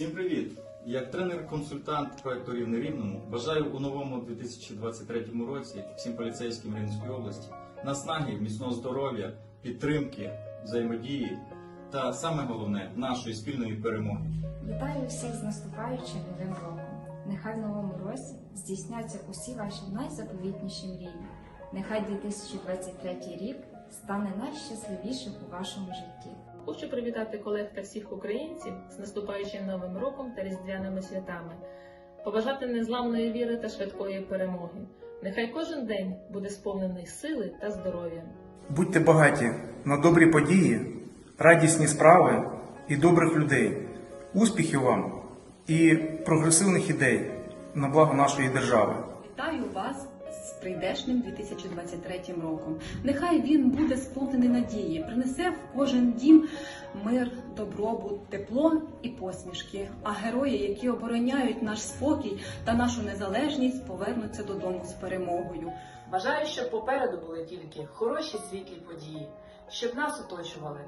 Всім привіт! Як тренер-консультант проекту Рівне Рівному бажаю у новому 2023 році всім поліцейським Рівненської області наснаги, міцного здоров'я, підтримки, взаємодії та саме головне нашої спільної перемоги. Вітаю всіх з наступаючим новим роком. Нехай в новому році здійсняться усі ваші найзаповітніші мрії. Нехай 2023 рік стане найщасливішим у вашому житті. Хочу привітати колег та всіх українців з наступаючим новим роком та різдвяними святами, побажати незламної віри та швидкої перемоги. Нехай кожен день буде сповнений сили та здоров'я. Будьте багаті на добрі події, радісні справи і добрих людей. Успіхів вам і прогресивних ідей на благо нашої держави. Вітаю вас з прийдешнім 2023 роком. Нехай він буде сповнений надії, принесе в кожен дім мир, добробут, тепло і посмішки. А герої, які обороняють наш спокій та нашу незалежність, повернуться додому з перемогою. Бажаю, щоб попереду були тільки хороші світлі події, щоб нас оточували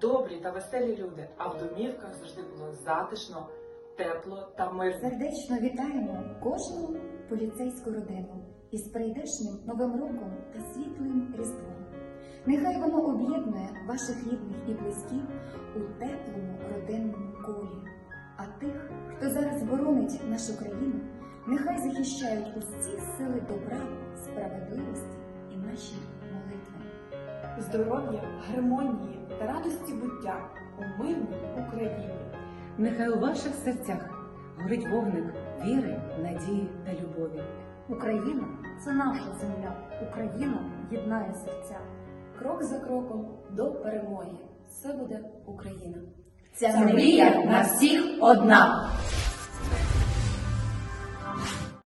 добрі та веселі люди, а в домівках завжди було затишно, тепло та мирно. Сердечно вітаємо кожну поліцейську родину із прийдешнім новим роком та світлим різдвом. Нехай воно об'єднує ваших рідних і близьких у теплому родинному колі. А тих, хто зараз боронить нашу країну, нехай захищають усі сили добра, справедливості і наші молитви. здоров'я, гармонії та радості буття у мирній Україні. Нехай у ваших серцях горить вогник віри, надії та любові. Україна це наша земля. Україна єднає серця. Крок за кроком до перемоги. Все буде Україна. Ця мрія на всіх одна.